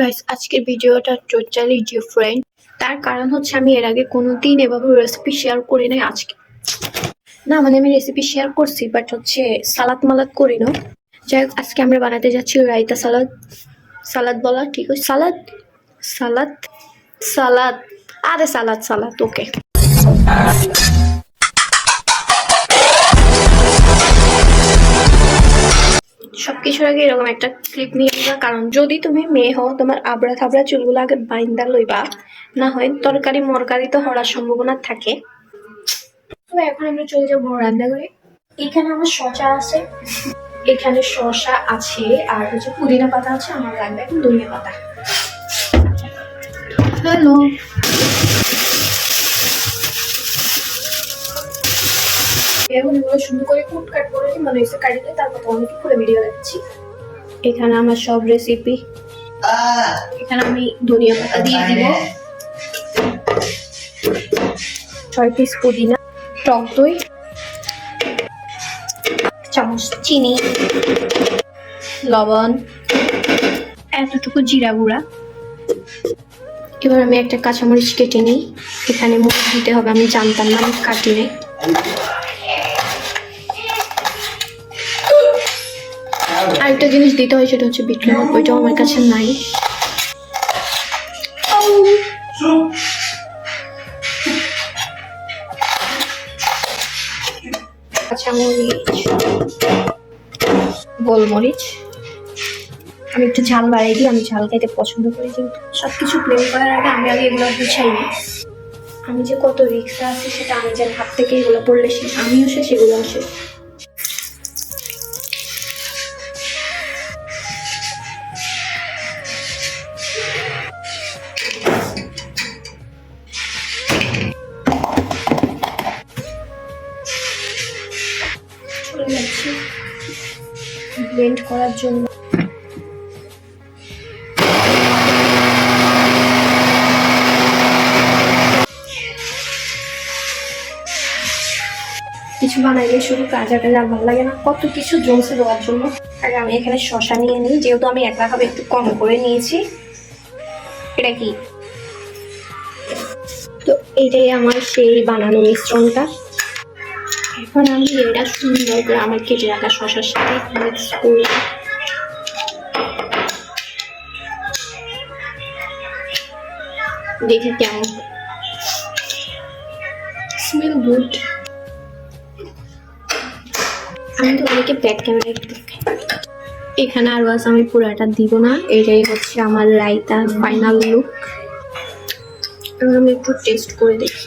Guys আজকের ভিডিওটা totally different তার কারণ হচ্ছে আমি এর আগে কোনো দিন এভাবে রেসিপি শেয়ার করি নাই আজকে। না মানে আমি রেসিপি শেয়ার করছি বাট হচ্ছে সালাদ মালাদ করি না। যাই হোক, আজকে আমরা বানাতে যাচ্ছি রায়তা সালাদ। সালাদ বলা ঠিক আছে সালাদ? সালাদ? সালাদ। আরে সালাদ সালাদ ওকে সবকিছুর আগে এরকম একটা ক্লিপ নিয়ে নিবা। কারণ যদি তুমি মেয়ে হও তোমার আবড়া থাবড়া চুলগুলো আগে বাইন্দা লইবা। না হয় তরকারি মরকারি তো হওয়ার সম্ভাবনা থাকে। তো এখন আমরা চলে যাব রান্নাঘরে। এখানে আমার শসা আছে। এখানে শসা আছে আর হচ্ছে পুদিনা পাতা আছে। আমার লাগবে এখন ধনিয়া পাতা। হ্যালো। এখন এগুলো সুন্দর করে কুট কাট করে মানে এসে কাটিয়ে তারপর তোমাকে করে ভিডিও রাখছি এখানে আমার সব রেসিপি এখানে আমি ধনিয়া পাতা দিয়ে দিব। ছয় পিস পুদিনা, টক দই, চামচ চিনি, লবণ, এতটুকু জিরা গুঁড়া। এবার আমি একটা কাঁচামরিচ কেটে নিই। এখানে মুখ দিতে হবে আমি জানতাম না আমি কাটি নাই আরেকটা জিনিস দিতে হয়, সেটা হচ্ছে বিট লবণ ওইটাও আমার কাছে নাই। কাঁচামরিচ গোলমরিচ। আমি একটু ঝাল বাড়াই দিই, আমি ঝাল খাইতে পছন্দ করি, কিন্তু সব কিছু প্লেন করার আগে আমি আগে এগুলো গুছাই আমি যে কত রিক্সা আছে, সেটা আমি যেন হাত থেকে এগুলো পড়লে শেষ আমিও শেষ এগুলো শেষ যাচ্ছি ব্লেন্ড করার জন্য। কিছু বানাইলে শুধু কাজা কাজা ভালো লাগে না, কত কিছু জমছে দেওয়ার জন্য। আর আমি এখানে শশা নিয়ে নিই, যেহেতু আমি একলা খাবে একটু কম করে নিয়েছি। এটা কি? তো এটাই আমার সেই বানানো মিশ্রণটা। এখন আমি এটা সুন্দর করে আমার কেটে রাখা শশার সাথে মিক্স করি দেখি কেমন। স্মেল গুড আমি তো অনেকে ব্যাক ক্যামেরা একটু এখানে আর আছে আমি পুরাটা দিব না। এটাই হচ্ছে আমার রাইতার ফাইনাল লুক আমি একটু টেস্ট করে দেখি।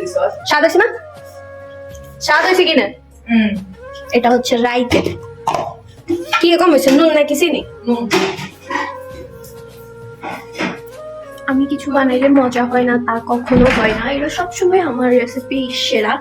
দিছ স্বাদ আছে না? স্বাদ হয়েছে কিনা? এটা হচ্ছে রাইতে। কি রকম হয়েছে? নুন নাকি চিনি? আমি কিছু বানাইলে মজা হয় না তা কখনো হয় না। এটা সবসময় আমার রেসিপি সেরা।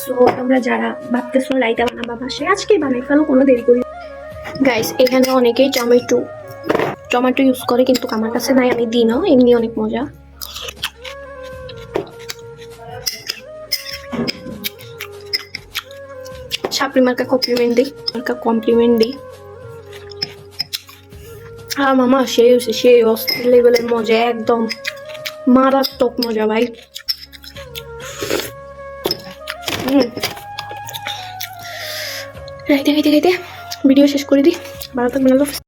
সো তোমরা যারা ভাবতেছো রাইতা বানাবা বাসায় আজকে বানাই ফেলো কোনো দেরি করি গাইস এখানে অনেকেই টমেটো টমেটো ইউজ করে কিন্তু আমার কাছে নাই আমি দিই না এমনি অনেক মজা। ছাপড়ি মার্কা কমপ্লিমেন্ট দিই, মার্কা কমপ্লিমেন্ট দিই আর মামা সে হয়েছে সে অস্থির লেভেলের মজা, একদম মারাত্মক মজা ভাই। খাইতে খাইতে খাইতে ভিডিও শেষ করে দিই ভালো থাকবেন।